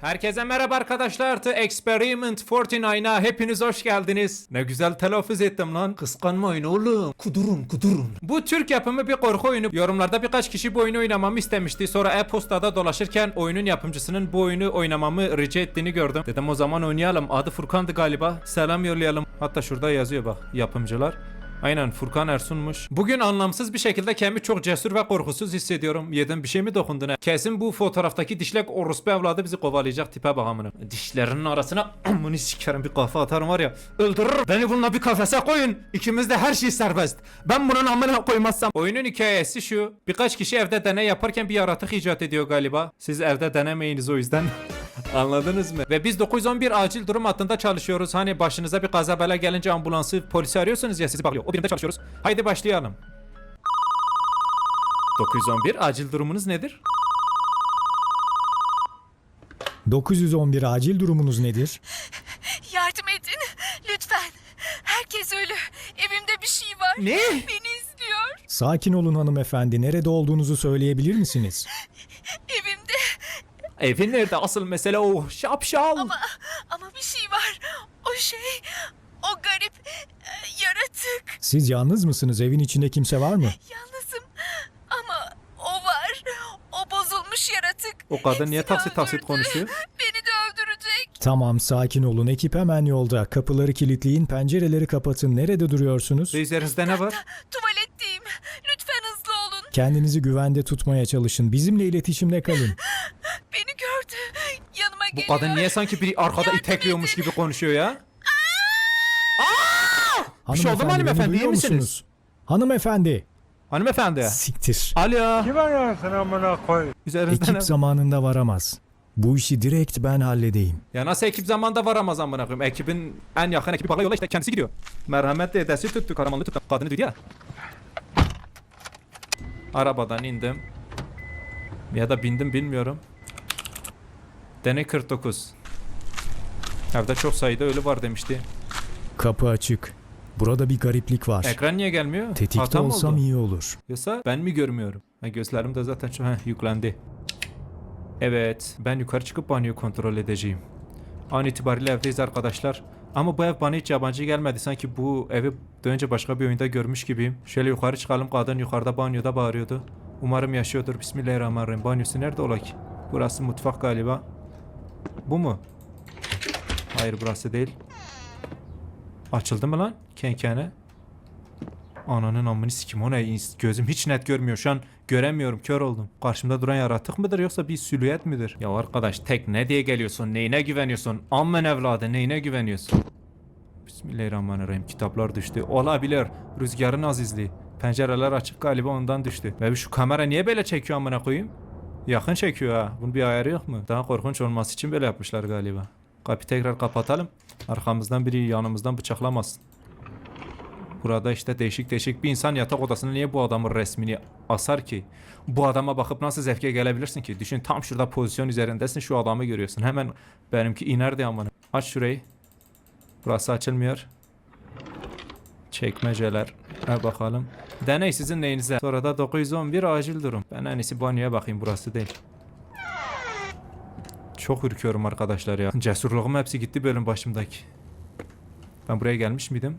Herkese merhaba arkadaşlar. The Experiment 49'a hepiniz hoş geldiniz. Ne güzel telaffuz ettim lan. Kıskanmayın oğlum. Kudurun kudurun. Bu Türk yapımı bir korku oyunu. Yorumlarda birkaç kişi bu oyunu oynamamı istemişti. Sonra e-postada dolaşırken oyunun yapımcısının bu oyunu oynamamı rica ettiğini gördüm. Dedim o zaman oynayalım. Adı Furkan'dı galiba. Selam yollayalım. Hatta şurada yazıyor bak yapımcılar. Aynen Furkan Ersun'muş. Bugün anlamsız bir şekilde kendimi çok cesur ve korkusuz hissediyorum. Yedim bir şey mi dokundu ne? Kesin bu fotoğraftaki dişlek orospu evladı bizi kovalayacak tipe bak amına. Dişlerinin arasına amını sikerim bir kafa atarım var ya. Öldürür. Beni bununla bir kafese koyun. İkimiz de her şey serbest. Ben bunun amına koymazsam. Oyunun hikayesi şu. Birkaç kişi evde deney yaparken bir yaratık icat ediyor galiba. Siz evde denemeyiniz o yüzden. Anladınız mı? Ve biz 911 acil durum hattında çalışıyoruz. Hani başınıza bir kaza bela gelince ambulansı polisi arıyorsunuz ya sizi bakıyor. O birimde çalışıyoruz. Haydi başlayalım. 911 acil durumunuz nedir? 911 acil durumunuz nedir? Yardım edin. Lütfen. Herkes ölü. Evimde bir şey var. Ne? Beni izliyor. Sakin olun hanımefendi. Nerede olduğunuzu söyleyebilir misiniz? Evin nerede? Asıl mesele o. Şapşal. Ama, ama bir şey var. O şey. O garip e, yaratık. Siz yalnız mısınız? Evin içinde kimse var mı? Yalnızım. Ama o var. O bozulmuş yaratık. O kadın niye Hepsini taksit taksit öldürdü. konuşuyor? Beni de öldürecek. Tamam sakin olun. Ekip hemen yolda. Kapıları kilitleyin, pencereleri kapatın. Nerede duruyorsunuz? Üzerinizde ne var? Tuvaletteyim. Lütfen hızlı olun. Kendinizi güvende tutmaya çalışın. Bizimle iletişimde kalın. Bu geliyor. kadın niye sanki biri arkada itekliyormuş gibi konuşuyor ya? Bir şey oldu mu Hanımefendi, iyi misiniz? Hanımefendi. Hanımefendi. Siktir. Alo. Kim arıyorsun amına koy? Üzerinizde ne Ekip zamanında varamaz. Bu işi direkt ben halledeyim. Ya nasıl ekip zamanda varamaz amına koyayım. Ekibin en yakın ekibi baka yola işte kendisi gidiyor. Merhamet dedesi tuttu, karamanlı tuttu. Kadını duydu ya. Arabadan indim. Ya da bindim bilmiyorum. Deney 49. Evde çok sayıda ölü var demişti. Kapı açık. Burada bir gariplik var. Ekran niye gelmiyor? Tetikte Hata mı olsam oldu? iyi olur. Yoksa ben mi görmüyorum? Ha, gözlerim de zaten şu heh, yüklendi. Evet, ben yukarı çıkıp banyoyu kontrol edeceğim. An itibariyle evdeyiz arkadaşlar. Ama bu ev bana hiç yabancı gelmedi. Sanki bu evi daha önce başka bir oyunda görmüş gibiyim. Şöyle yukarı çıkalım. Kadın yukarıda banyoda bağırıyordu. Umarım yaşıyordur. Bismillahirrahmanirrahim. Banyosu nerede ola ki? Burası mutfak galiba. Bu mu? Hayır burası değil. Açıldı mı lan? Kenkene. Ananın amını sikim o ne? Gözüm hiç net görmüyor. Şu an göremiyorum. Kör oldum. Karşımda duran yaratık mıdır yoksa bir silüet midir? Ya arkadaş tek ne diye geliyorsun? Neyine güveniyorsun? Ammen evladı neyine güveniyorsun? Bismillahirrahmanirrahim. Kitaplar düştü. Olabilir. Rüzgarın azizliği. Pencereler açık galiba ondan düştü. Ve şu kamera niye böyle çekiyor amına koyayım? Yakın çekiyor ha. Bunun bir ayarı yok mu? Daha korkunç olması için böyle yapmışlar galiba. Kapıyı tekrar kapatalım. Arkamızdan biri yanımızdan bıçaklamasın. Burada işte değişik değişik bir insan yatak odasına niye bu adamın resmini asar ki? Bu adama bakıp nasıl zevke gelebilirsin ki? Düşün tam şurada pozisyon üzerindesin şu adamı görüyorsun. Hemen benimki iner de. Aç şurayı. Burası açılmıyor. Çekmeceler. Ha bakalım. Deney sizin neyinize. Sonra da 911 acil durum. Ben en iyisi banyoya bakayım burası değil. Çok ürküyorum arkadaşlar ya. Cesurluğum hepsi gitti bölüm başımdaki. Ben buraya gelmiş miydim?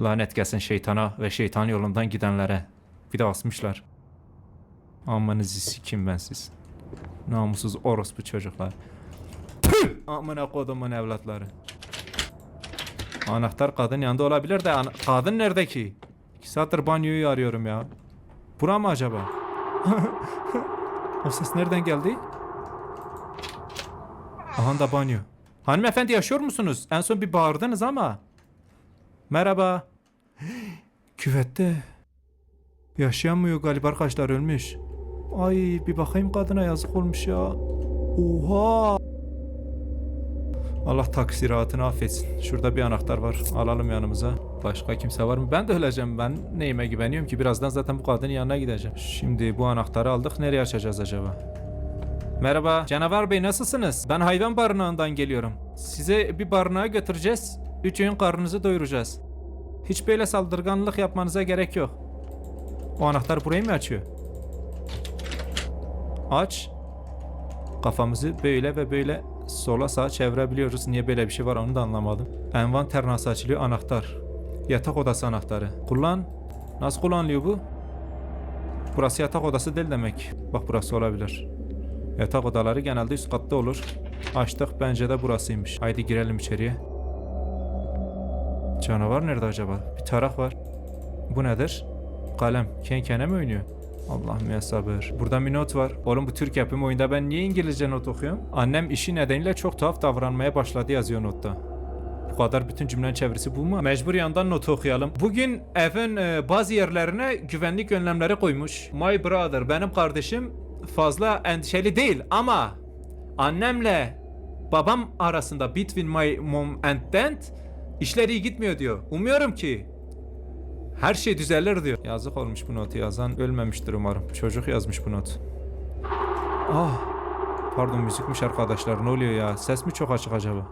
Lanet gelsin şeytana ve şeytan yolundan gidenlere. Bir de asmışlar. Amanızı sikim ben siz. Namussuz orospu çocuklar. Tüh! Amına kodumun evlatları. Anahtar kadın yanında olabilir de kadın nerede ki? İki saattir banyoyu arıyorum ya. Bura mı acaba? o ses nereden geldi? Aha da banyo. Hanımefendi yaşıyor musunuz? En son bir bağırdınız ama. Merhaba. Küvette. Yaşayamıyor galiba arkadaşlar ölmüş. Ay bir bakayım kadına yazık olmuş ya. Oha. Allah taksiratını affetsin. Şurada bir anahtar var. Alalım yanımıza. Başka kimse var mı? Ben de öleceğim. Ben neyime güveniyorum ki? Birazdan zaten bu kadının yanına gideceğim. Şimdi bu anahtarı aldık. Nereye açacağız acaba? Merhaba. Canavar Bey nasılsınız? Ben hayvan barınağından geliyorum. Size bir barınağa götüreceğiz. Üç öğün karnınızı doyuracağız. Hiç böyle saldırganlık yapmanıza gerek yok. O anahtar burayı mı açıyor? Aç. Kafamızı böyle ve böyle sola sağa çevirebiliyoruz. Niye böyle bir şey var onu da anlamadım. Envanter nasıl açılıyor? Anahtar. Yatak odası anahtarı. Kullan. Nasıl kullanılıyor bu? Burası yatak odası değil demek. Bak burası olabilir. Yatak odaları genelde üst katta olur. Açtık bence de burasıymış. Haydi girelim içeriye. Canavar nerede acaba? Bir tarak var. Bu nedir? Kalem. Kenkene mi oynuyor? Allah'ım ya sabır. Burada bir not var. Oğlum bu Türk yapım oyunda ben niye İngilizce not okuyorum? Annem işi nedeniyle çok tuhaf davranmaya başladı yazıyor notta. Bu kadar bütün cümlenin çevirisi bu mu? Mecbur yandan notu okuyalım. Bugün evin e, bazı yerlerine güvenlik önlemleri koymuş. My brother, benim kardeşim fazla endişeli değil ama annemle babam arasında between my mom and dad işler iyi gitmiyor diyor. Umuyorum ki her şey düzelir diyor. Yazık olmuş bu notu yazan. Ölmemiştir umarım. Çocuk yazmış bu not. Ah. Pardon müzikmiş arkadaşlar. Ne oluyor ya? Ses mi çok açık acaba?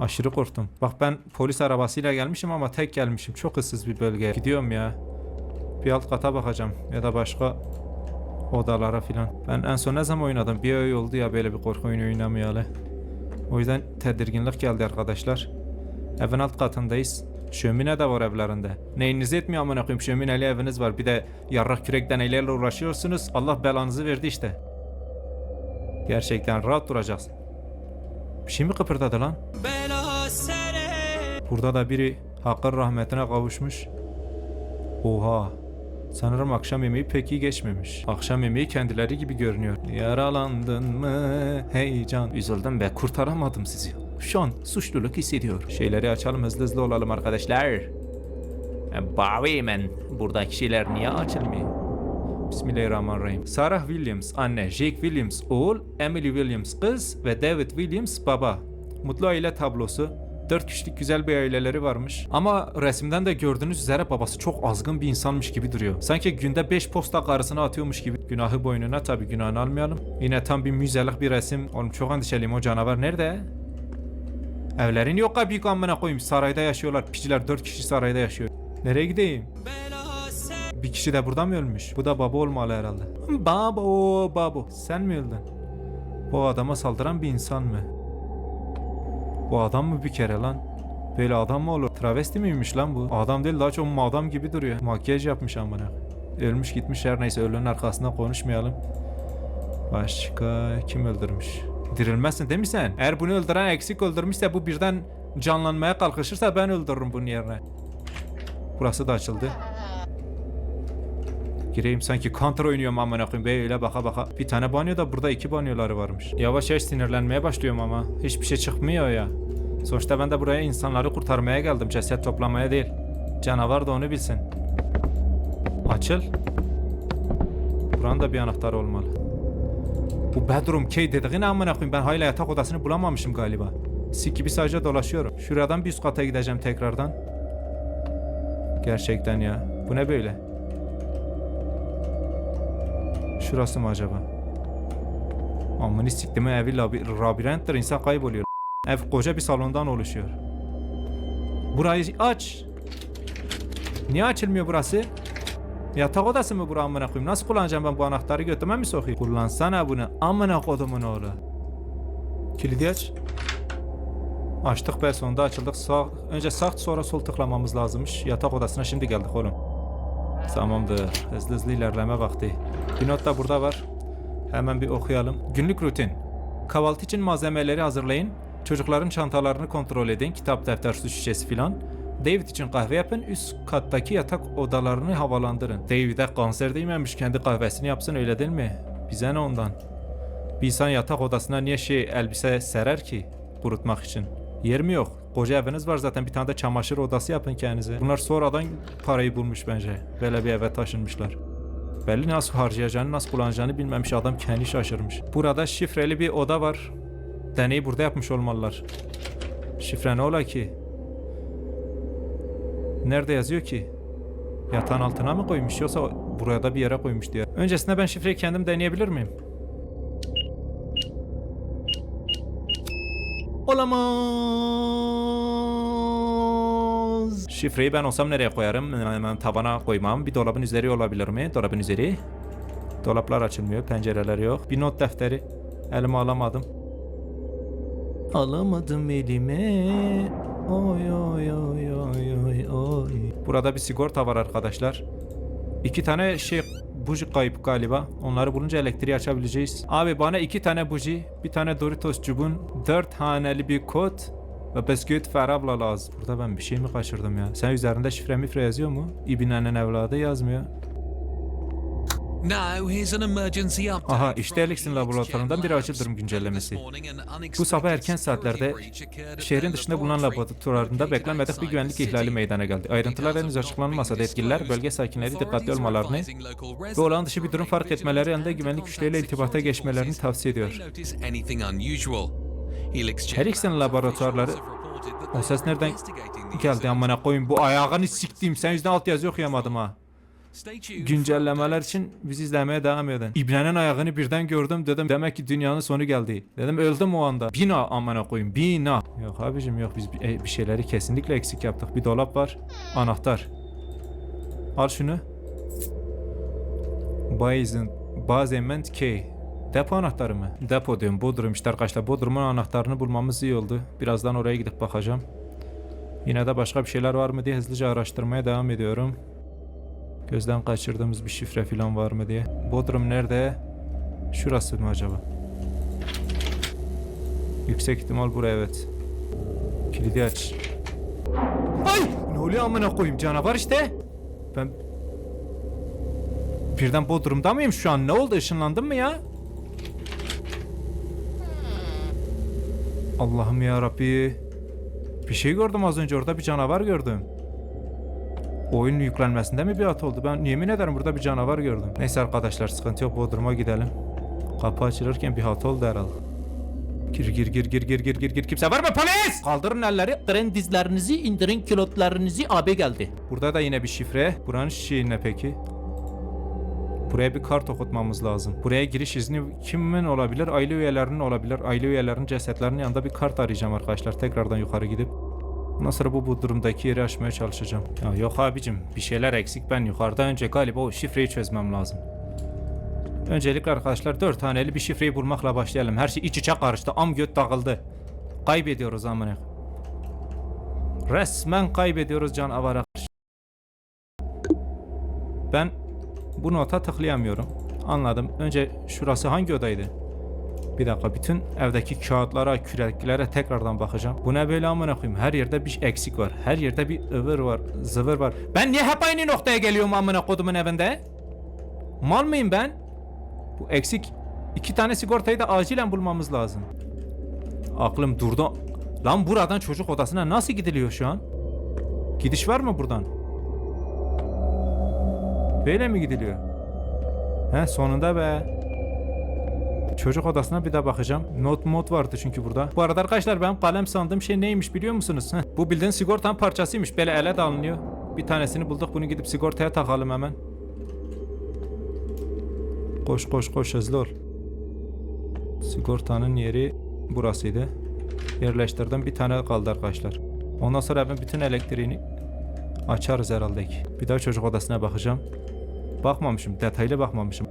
Aşırı korktum. Bak ben polis arabasıyla gelmişim ama tek gelmişim. Çok ıssız bir bölgeye. Gidiyorum ya. Bir alt kata bakacağım. Ya da başka odalara filan. Ben en son ne zaman oynadım? Bir ay oldu ya böyle bir korku oyunu oynamayalı. O yüzden tedirginlik geldi arkadaşlar. Evin alt katındayız. Şömine de var evlerinde. Neyiniz etmiyor amına koyayım şömineli eviniz var. Bir de yarrak kürek deneylerle uğraşıyorsunuz. Allah belanızı verdi işte. Gerçekten rahat duracaksın. Bir şey mi kıpırdadı lan? Burada da biri Hakk'ın rahmetine kavuşmuş. Oha. Sanırım akşam yemeği pek iyi geçmemiş. Akşam yemeği kendileri gibi görünüyor. Yaralandın mı heyecan? Üzüldüm ve kurtaramadım sizi. Şu an suçluluk hissediyor. Şeyleri açalım hızlı hızlı olalım arkadaşlar. E, man. Buradaki şeyler niye açılmıyor? Bismillahirrahmanirrahim. Sarah Williams anne, Jake Williams oğul, Emily Williams kız ve David Williams baba. Mutlu aile tablosu. Dört kişilik güzel bir aileleri varmış. Ama resimden de gördüğünüz üzere babası çok azgın bir insanmış gibi duruyor. Sanki günde 5 posta karısına atıyormuş gibi. Günahı boynuna tabi günahını almayalım. Yine tam bir müzelik bir resim. Oğlum çok endişeliyim o canavar nerede? Evlerin yok büyük amına koyayım. Sarayda yaşıyorlar. Piciler dört kişi sarayda yaşıyor. Nereye gideyim? Bir kişi de burada mı ölmüş? Bu da baba olmalı herhalde. Babo, babo. Sen mi öldün? Bu adama saldıran bir insan mı? Bu adam mı bir kere lan? Böyle adam mı olur? Travesti miymiş lan bu? Adam değil daha çok adam gibi duruyor. Makyaj yapmış amına. Ölmüş gitmiş her neyse ölünün arkasında konuşmayalım. Başka kim öldürmüş? Dirilmezsin değil mi sen? Eğer bunu öldüren eksik öldürmüşse bu birden canlanmaya kalkışırsa ben öldürürüm bunun yerine. Burası da açıldı. Gireyim sanki counter oynuyorum amına koyayım böyle baka baka. Bir tane banyo da burada iki banyoları varmış. Yavaş yavaş sinirlenmeye başlıyorum ama. Hiçbir şey çıkmıyor ya. Sonuçta ben de buraya insanları kurtarmaya geldim. Ceset toplamaya değil. Canavar da onu bilsin. Açıl. Buranın da bir anahtarı olmalı. Bu bedroom key dediğin amına koyayım. Ben hala yatak odasını bulamamışım galiba. Sik gibi sadece dolaşıyorum. Şuradan bir üst kata gideceğim tekrardan. Gerçekten ya. Bu ne böyle? Şurası mı acaba? Amını siktim evi labi- labirenttir insan kayboluyor. Ev koca bir salondan oluşuyor. Burayı aç. Niye açılmıyor burası? Yatak odası mı bura amına koyayım? Nasıl kullanacağım ben bu anahtarı götüme mi sokayım? Kullansana bunu amına kodumun oğlu. Kilidi aç. Açtık be sonunda açıldık. Sağ, önce sağ sonra sol tıklamamız lazımmış. Yatak odasına şimdi geldik oğlum. Tamamdır. Hızlı hızlı ilerleme vakti. Bir not da burada var. Hemen bir okuyalım. Günlük rutin. Kahvaltı için malzemeleri hazırlayın. Çocukların çantalarını kontrol edin. Kitap, defter, su şişesi filan. David için kahve yapın. Üst kattaki yatak odalarını havalandırın. David'e kanser değmemiş. Kendi kahvesini yapsın öyle değil mi? Bize ne ondan? Bir insan yatak odasına niye şey elbise serer ki? Kurutmak için. Yer mi yok? Koca eviniz var zaten bir tane de çamaşır odası yapın kendinize. Bunlar sonradan parayı bulmuş bence. Böyle bir eve taşınmışlar. Belli nasıl harcayacağını, nasıl kullanacağını bilmemiş adam kendi şaşırmış. Burada şifreli bir oda var. Deneyi burada yapmış olmalılar. Şifre ne ola ki? Nerede yazıyor ki? Yatağın altına mı koymuş yoksa buraya da bir yere koymuş diye. Öncesinde ben şifreyi kendim deneyebilir miyim? Olamaz. Şifreyi ben olsam nereye koyarım? Hemen tabana koymam. Bir dolabın üzeri olabilir mi? Dolabın üzeri. Dolaplar açılmıyor, pencereler yok. Bir not defteri. Elime alamadım. Alamadım elime. Oy oy oy oy oy oy. Burada bir sigorta var arkadaşlar. İki tane şey buji kayıp galiba. Onları bulunca elektriği açabileceğiz. Abi bana iki tane buji, bir tane Doritos çubuğun, dört haneli bir kod ve bisküvit ferabla lazım. Burada ben bir şey mi kaçırdım ya? Sen üzerinde şifre mifre yazıyor mu? İbnenin evladı yazmıyor. Aha, işte Elixir'in laboratuvarından bir acil durum güncellemesi. Bu sabah erken saatlerde şehrin dışında bulunan laboratuvarında beklenmedik bir güvenlik ihlali meydana geldi. Ayrıntılar henüz açıklanmasa da yetkililer bölge sakinleri dikkatli olmalarını ve olağan dışı bir durum fark etmeleri yanında güvenlik güçleriyle irtibata geçmelerini tavsiye ediyor. Helix'in laboratuvarları o ses nereden geldi amına koyayım bu ayağını siktiğim sen yüzden alt yazı okuyamadım ha. Güncellemeler için bizi izlemeye devam edin. İbnenin ayağını birden gördüm dedim demek ki dünyanın sonu geldi. Dedim öldüm o anda. Bina amına koyayım bina. Yok abicim yok biz bir, e, şeyleri kesinlikle eksik yaptık. Bir dolap var. Anahtar. Al şunu. Bazen, Basement K. Depo anahtarı mı? Depo diyorum. Bodrum işte arkadaşlar. Bodrum'un anahtarını bulmamız iyi oldu. Birazdan oraya gidip bakacağım. Yine de başka bir şeyler var mı diye hızlıca araştırmaya devam ediyorum. Gözden kaçırdığımız bir şifre falan var mı diye. Bodrum nerede? Şurası mı acaba? Yüksek ihtimal buraya evet. Kilidi aç. Ay! Ne oluyor amına koyayım canavar işte. Ben birden Bodrum'da mıyım şu an? Ne oldu? Işınlandım mı ya? Allah'ım ya Rabbi. Bir şey gördüm az önce orada bir canavar gördüm. Oyunun yüklenmesinde mi bir hat oldu? Ben yemin ederim burada bir canavar gördüm. Neyse arkadaşlar sıkıntı yok Bodrum'a gidelim. Kapı açılırken bir hat oldu herhalde. Gir gir gir gir gir gir gir gir kimse var mı polis? Kaldırın elleri. Kırın dizlerinizi indirin kilotlarınızı abi geldi. Burada da yine bir şifre. Buranın şeyi ne peki? Buraya bir kart okutmamız lazım. Buraya giriş izni kimin olabilir? Aile üyelerinin olabilir. Aile üyelerinin cesetlerinin yanında bir kart arayacağım arkadaşlar. Tekrardan yukarı gidip. Ondan sonra bu, bu durumdaki yeri açmaya çalışacağım. Ya yok abicim bir şeyler eksik ben yukarıda önce galiba o şifreyi çözmem lazım. Öncelikle arkadaşlar 4 taneli bir şifreyi bulmakla başlayalım. Her şey iç içe karıştı. Am göt dağıldı. Kaybediyoruz amına. Resmen kaybediyoruz karşı. Ben bu nota tıklayamıyorum. Anladım. Önce şurası hangi odaydı? Bir dakika bütün evdeki kağıtlara, küreklere tekrardan bakacağım. Bu ne böyle amına koyayım? Her yerde bir eksik var. Her yerde bir ıvır var, zıvır var. Ben niye hep aynı noktaya geliyorum amına kodumun evinde? Mal mıyım ben? Bu eksik iki tane sigortayı da acilen bulmamız lazım. Aklım durdu. Lan buradan çocuk odasına nasıl gidiliyor şu an? Gidiş var mı buradan? Böyle mi gidiliyor? He sonunda be. Çocuk odasına bir daha bakacağım. Not mod vardı çünkü burada. Bu arada arkadaşlar ben kalem sandığım şey neymiş biliyor musunuz? Heh, bu bildiğin sigortanın parçasıymış. Böyle ele de alınıyor. Bir tanesini bulduk. Bunu gidip sigortaya takalım hemen. Koş koş koş hızlı ol. Sigortanın yeri burasıydı. Yerleştirdim. Bir tane kaldı arkadaşlar. Ondan sonra ben bütün elektriğini açarız herhalde ki. Bir daha çocuk odasına bakacağım. Bakmamışım. Detaylı bakmamışım.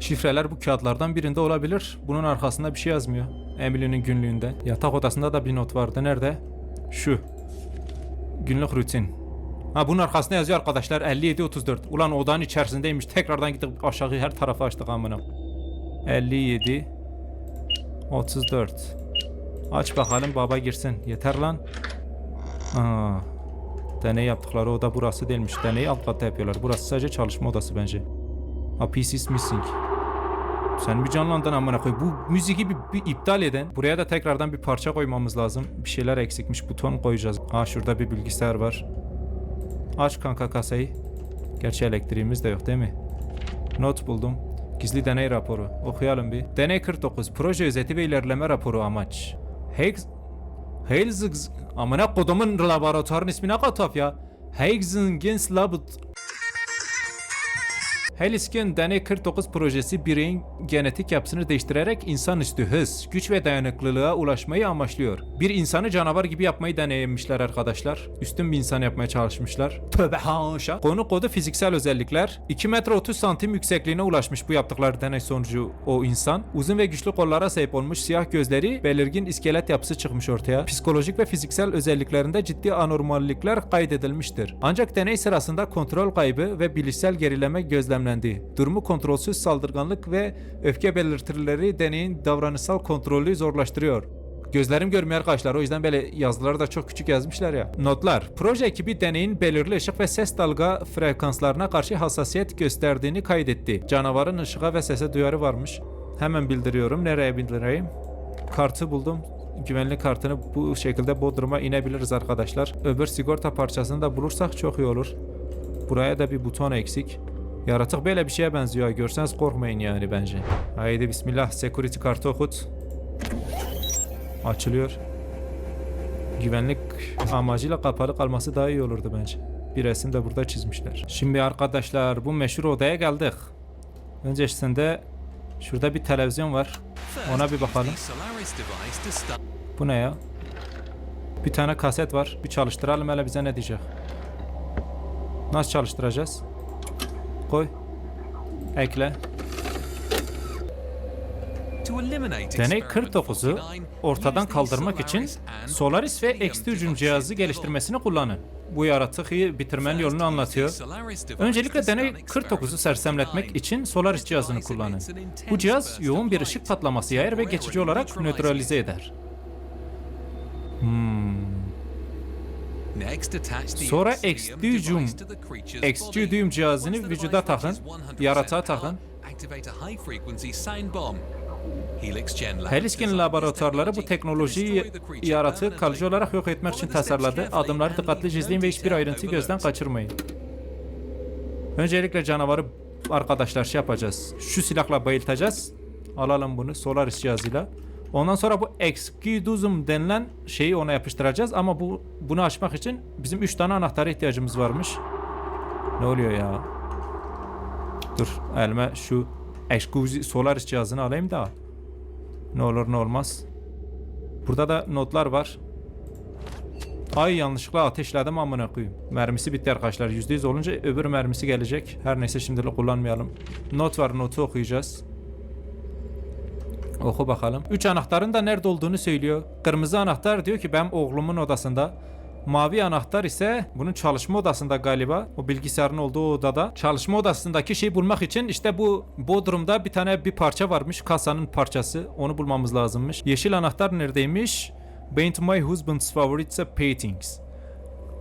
Şifreler bu kağıtlardan birinde olabilir. Bunun arkasında bir şey yazmıyor. Emily'nin günlüğünde. Yatak odasında da bir not vardı. Nerede? Şu. Günlük rutin. Ha bunun arkasında yazıyor arkadaşlar 57-34. Ulan odanın içerisindeymiş. Tekrardan gidip aşağı her tarafı açtık amına. 57 34 Aç bakalım baba girsin. Yeter lan. Aa, deney yaptıkları oda burası değilmiş. Deneyi alt katta yapıyorlar. Burası sadece çalışma odası bence. A piece is missing. Sen bir canlandın amına koy. Bu müziği bir, bir iptal eden. Buraya da tekrardan bir parça koymamız lazım. Bir şeyler eksikmiş. Buton koyacağız. Aa şurada bir bilgisayar var. Aç kanka kasayı. Gerçi elektriğimiz de yok değil mi? Not buldum. Gizli deney raporu. Okuyalım bir. Deney 49. Proje özeti ve ilerleme raporu amaç. Higgs... Hales... Amına kodumun laboratuvarın ismi ne kadar tuhaf ya. Higgs'in Gens Labut... Heliskin Deney 49 projesi bireyin genetik yapısını değiştirerek insanüstü hız, güç ve dayanıklılığa ulaşmayı amaçlıyor. Bir insanı canavar gibi yapmayı deneyimmişler arkadaşlar. Üstün bir insan yapmaya çalışmışlar. Tövbe haşa. Konu kodu fiziksel özellikler. 2 metre 30 santim yüksekliğine ulaşmış bu yaptıkları deney sonucu o insan. Uzun ve güçlü kollara sahip olmuş siyah gözleri, belirgin iskelet yapısı çıkmış ortaya. Psikolojik ve fiziksel özelliklerinde ciddi anormallikler kaydedilmiştir. Ancak deney sırasında kontrol kaybı ve bilişsel gerileme gözlemlendi. Durumu kontrolsüz saldırganlık ve öfke belirtileri deneyin davranışsal kontrolü zorlaştırıyor. Gözlerim görmüyor arkadaşlar o yüzden böyle yazıları da çok küçük yazmışlar ya. Notlar. Proje ekibi deneyin belirli ışık ve ses dalga frekanslarına karşı hassasiyet gösterdiğini kaydetti. Canavarın ışığa ve sese duyarı varmış. Hemen bildiriyorum. Nereye bildireyim? Kartı buldum. Güvenlik kartını bu şekilde Bodrum'a inebiliriz arkadaşlar. Öbür sigorta parçasını da bulursak çok iyi olur. Buraya da bir buton eksik. Yaratık böyle bir şeye benziyor. Görseniz korkmayın yani bence. Haydi bismillah. Security kartı okut. Açılıyor. Güvenlik amacıyla kapalı kalması daha iyi olurdu bence. Bir resim de burada çizmişler. Şimdi arkadaşlar bu meşhur odaya geldik. Öncesinde şurada bir televizyon var. Ona bir bakalım. Bu ne ya? Bir tane kaset var. Bir çalıştıralım hele bize ne diyecek. Nasıl çalıştıracağız? Koy. Ekle. Deney experiment 49'u 49, ortadan kaldırmak için Solaris ve Extrusion cihazı geliştirmesini kullanın. Bu yaratığı bitirmenin yolunu anlatıyor. Öncelikle deney 49'u sersemletmek için Solaris cihazını kullanın. Bu cihaz yoğun bir ışık patlaması yayar ve geçici olarak nötralize eder. Sonra Extrusion Extrudium cihazını vücuda takın, yaratığa takın. Heliskin laboratuvarları bu teknolojiyi yaratığı kalıcı olarak yok etmek için tasarladı. Adımları dikkatli izleyin ve hiçbir ayrıntıyı gözden kaçırmayın. Öncelikle canavarı arkadaşlar şey yapacağız. Şu silahla bayıltacağız. Alalım bunu Solaris cihazıyla. Ondan sonra bu Excudusum denilen şeyi ona yapıştıracağız ama bu bunu açmak için bizim 3 tane anahtara ihtiyacımız varmış. Ne oluyor ya? Dur elime şu Excuse Solaris cihazını alayım da. Ne olur ne olmaz. Burada da notlar var. Ay yanlışlıkla ateşledim amına koyayım. Mermisi bitti arkadaşlar. %100 olunca öbür mermisi gelecek. Her neyse şimdilik kullanmayalım. Not var notu okuyacağız. Oku bakalım. Üç anahtarın da nerede olduğunu söylüyor. Kırmızı anahtar diyor ki benim oğlumun odasında. Mavi anahtar ise bunun çalışma odasında galiba. O bilgisayarın olduğu odada. Çalışma odasındaki şeyi bulmak için işte bu Bodrum'da bir tane bir parça varmış. Kasanın parçası. Onu bulmamız lazımmış. Yeşil anahtar neredeymiş? Paint my husband's favorite paintings.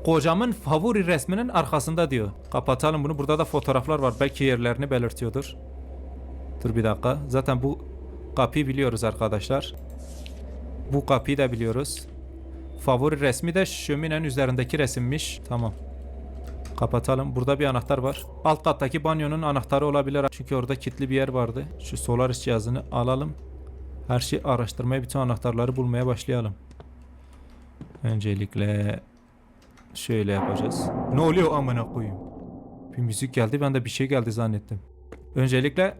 Kocamın favori resminin arkasında diyor. Kapatalım bunu. Burada da fotoğraflar var. Belki yerlerini belirtiyordur. Dur bir dakika. Zaten bu kapıyı biliyoruz arkadaşlar. Bu kapıyı da biliyoruz. Favori resmi de şöminenin üzerindeki resimmiş. Tamam. Kapatalım. Burada bir anahtar var. Alt kattaki banyonun anahtarı olabilir. Çünkü orada kilitli bir yer vardı. Şu Solaris cihazını alalım. Her şeyi araştırmaya, bütün anahtarları bulmaya başlayalım. Öncelikle şöyle yapacağız. Ne oluyor amına koyayım? Bir müzik geldi. Ben de bir şey geldi zannettim. Öncelikle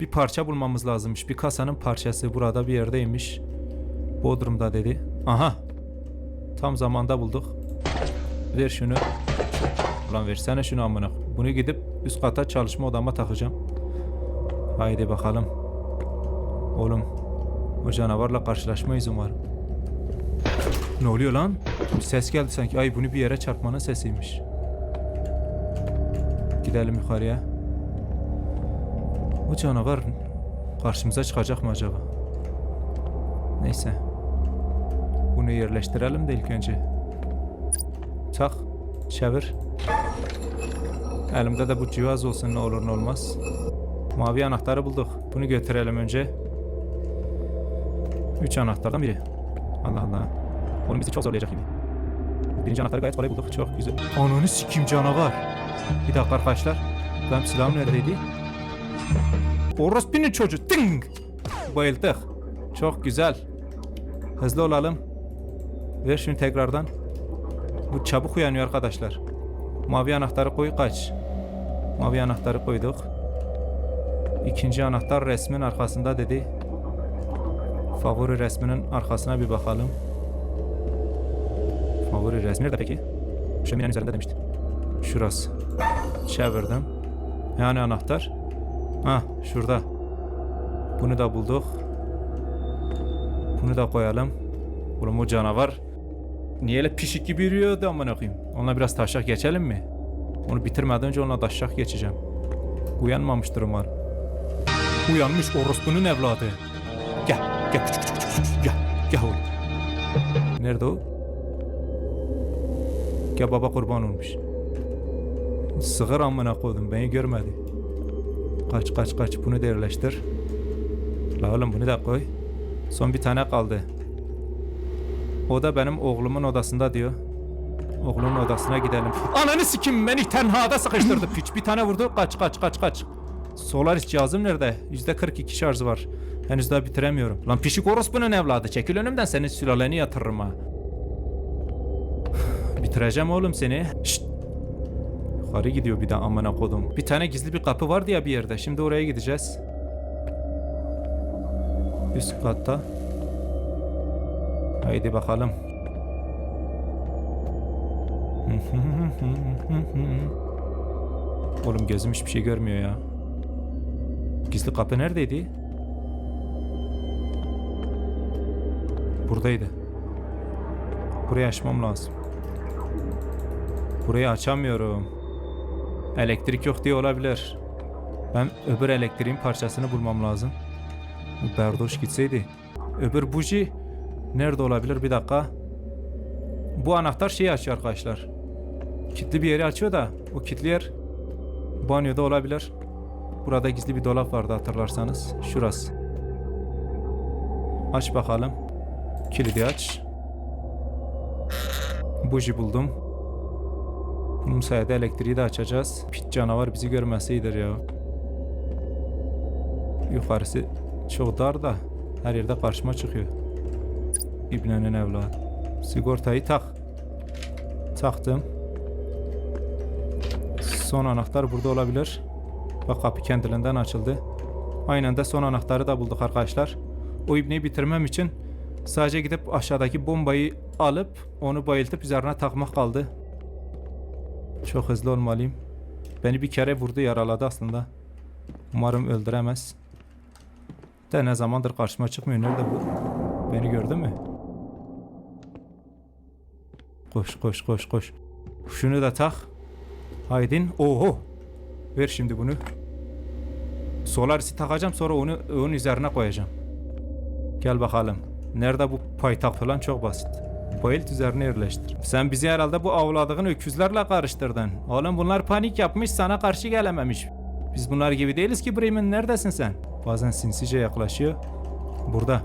bir parça bulmamız lazımmış. Bir kasanın parçası burada bir yerdeymiş. Bodrum'da dedi. Aha. Tam zamanda bulduk. Ver şunu. Ulan versene şunu amına. Bunu gidip üst kata çalışma odama takacağım. Haydi bakalım. Oğlum. O canavarla karşılaşmayız umarım. Ne oluyor lan? Bir ses geldi sanki. Ay bunu bir yere çarpmanın sesiymiş. Gidelim yukarıya. O canavar karşımıza çıkacak mı acaba? Neyse. Bunu yerleştirelim de ilk önce. Tak. Çevir. Elimde de bu cihaz olsun ne olur ne olmaz. Mavi anahtarı bulduk. Bunu götürelim önce. Üç anahtardan biri. Allah Allah. Oğlum bizi çok zorlayacak gibi. Birinci anahtarı gayet kolay bulduk. Çok güzel. Ananı sikim canavar. Bir dakika arkadaşlar. Benim silahım neredeydi? Orospu'nun çocuğu. Ting! Bayıldık. Çok güzel. Hızlı olalım. Ver şunu tekrardan. Bu çabuk uyanıyor arkadaşlar. Mavi anahtarı koy kaç. Mavi anahtarı koyduk. İkinci anahtar resmin arkasında dedi. Favori resminin arkasına bir bakalım. Favori resmi nerede peki? Şöminenin üzerinde demişti. Şurası. Çevirdim. Yani anahtar. Ha şurada. Bunu da bulduk. Bunu da koyalım. Oğlum o canavar niye öyle pişik gibi yürüyordu amına koyayım. Onunla biraz taşak geçelim mi? Onu bitirmeden önce onunla taşak geçeceğim. Uyanmamıştır umarım. Uyanmış orospunun evladı. Gel, gel küçük küçük küçük. Gel, gel oğlum. Nerede o? Gel baba kurban olmuş. Sığır amına koydum beni görmedi. Kaç kaç kaç bunu da yerleştir. La oğlum bunu da koy. Son bir tane kaldı. O da benim oğlumun odasında diyor. Oğlumun odasına gidelim. Ananı sikim beni tenhada sıkıştırdı piç. Bir tane vurdu. Kaç kaç kaç kaç. Solaris cihazım nerede? Yüzde 42 şarjı var. Henüz daha bitiremiyorum. Lan pişik orospunun evladı. Çekil önümden senin sülaleni yatırırım ha. Bitireceğim oğlum seni. Şşt. Yukarı gidiyor bir de amına kodum. Bir tane gizli bir kapı vardı ya bir yerde. Şimdi oraya gideceğiz. Üst katta. Haydi bakalım. Oğlum gözüm hiçbir şey görmüyor ya. Gizli kapı neredeydi? Buradaydı. Burayı açmam lazım. Burayı açamıyorum. Elektrik yok diye olabilir. Ben öbür elektriğin parçasını bulmam lazım. Berdoş gitseydi. Öbür buji nerede olabilir? Bir dakika. Bu anahtar şeyi açıyor arkadaşlar. Kilitli bir yeri açıyor da o kilitli yer banyoda olabilir. Burada gizli bir dolap vardı hatırlarsanız. Şurası. Aç bakalım. Kilidi aç. Buji buldum. Bunun sayede elektriği de açacağız. Pit canavar bizi görmesi ya. Yukarısı çok dar da her yerde karşıma çıkıyor. İbnenin evladı. Sigortayı tak. Taktım. Son anahtar burada olabilir. Bak kapı kendiliğinden açıldı. Aynen de son anahtarı da bulduk arkadaşlar. O ibneyi bitirmem için sadece gidip aşağıdaki bombayı alıp onu bayıltıp üzerine takmak kaldı. Çok hızlı olmalıyım. Beni bir kere vurdu yaraladı aslında. Umarım öldüremez. De ne zamandır karşıma çıkmıyor. Nerede bu? Beni gördü mü? Koş koş koş koş. Şunu da tak. Haydin. Oho. Ver şimdi bunu. Solaris'i takacağım sonra onu onun üzerine koyacağım. Gel bakalım. Nerede bu paytak falan çok basit. Bayılt üzerine yerleştir. Sen bizi herhalde bu avladığın öküzlerle karıştırdın. Oğlum bunlar panik yapmış sana karşı gelememiş. Biz bunlar gibi değiliz ki Bremen neredesin sen? Bazen sinsice yaklaşıyor. Burada.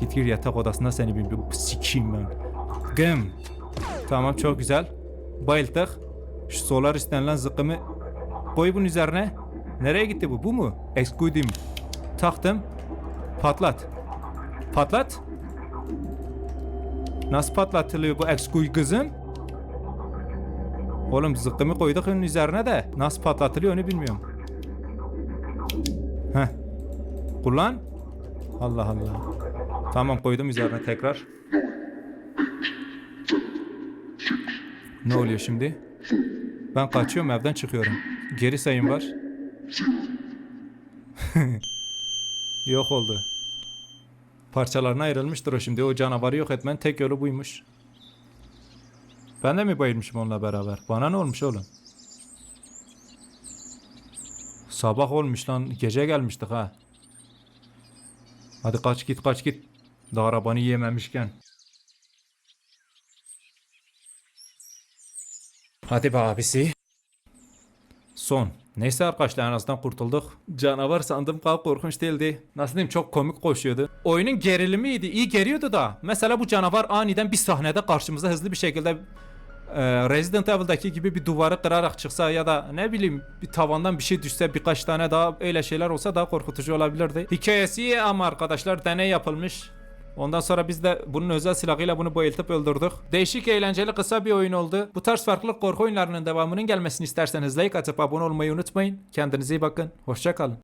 Git gir yatak odasında seni bir, bir sikeyim ben. Gım. Tamam çok güzel. Bayılttık. Şu solar istenilen zıkkımı koy bunun üzerine. Nereye gitti bu? Bu mu? Excudim. Taktım. Patlat. Patlat. Nasıl patlatılıyor bu excuy kızım? Oğlum zıkkımı koyduk onun üzerine de nasıl patlatılıyor onu bilmiyorum. Heh. Kullan. Allah Allah. Tamam koydum üzerine tekrar. Ne oluyor şimdi? Ben kaçıyorum evden çıkıyorum. Geri sayım var. yok oldu. Parçalarına ayrılmıştır o şimdi. O canavarı yok etmenin tek yolu buymuş. Ben de mi bayılmışım onunla beraber? Bana ne olmuş oğlum? Sabah olmuş lan. Gece gelmiştik ha. Hadi kaç git kaç git. Daha arabanı yememişken. Hadi be abisi. Son. Neyse arkadaşlar en azından kurtulduk. Canavar sandım kadar korkunç değildi. Nasıl diyeyim çok komik koşuyordu. Oyunun gerilimiydi. iyi geriyordu da. Mesela bu canavar aniden bir sahnede karşımıza hızlı bir şekilde e, Resident Evil'daki gibi bir duvarı kırarak çıksa ya da ne bileyim bir tavandan bir şey düşse birkaç tane daha öyle şeyler olsa daha korkutucu olabilirdi. Hikayesi ama arkadaşlar deney yapılmış. Ondan sonra biz de bunun özel silahıyla bunu bayıltıp öldürdük. Değişik eğlenceli kısa bir oyun oldu. Bu tarz farklı korku oyunlarının devamının gelmesini isterseniz like atıp abone olmayı unutmayın. Kendinize iyi bakın. Hoşçakalın.